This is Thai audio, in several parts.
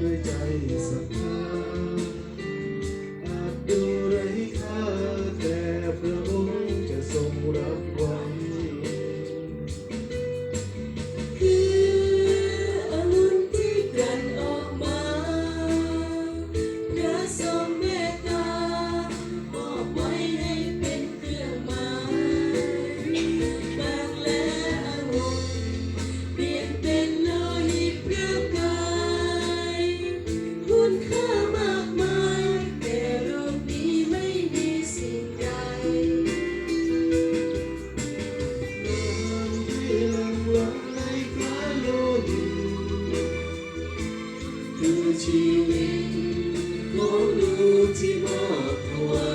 ด้วยใจศรัทธา ของดูที่มอบถวา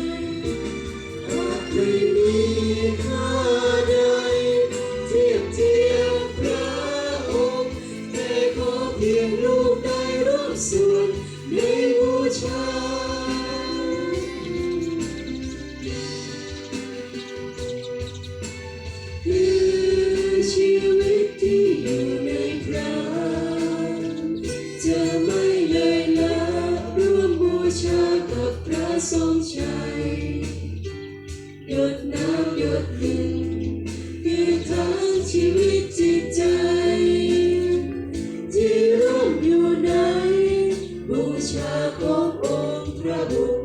ยหากไม่มีค่าใดเทียบเทียมพระองค์แต่ขอเพียงลูกได้รับส่วนในบูชา ชากับพระทรงชัยหยดน้ำหยดหนึ่งคือทั้งชีวิตจิตใจ ที่ร่วมอยู่ในบูชาขององค์พระบุตร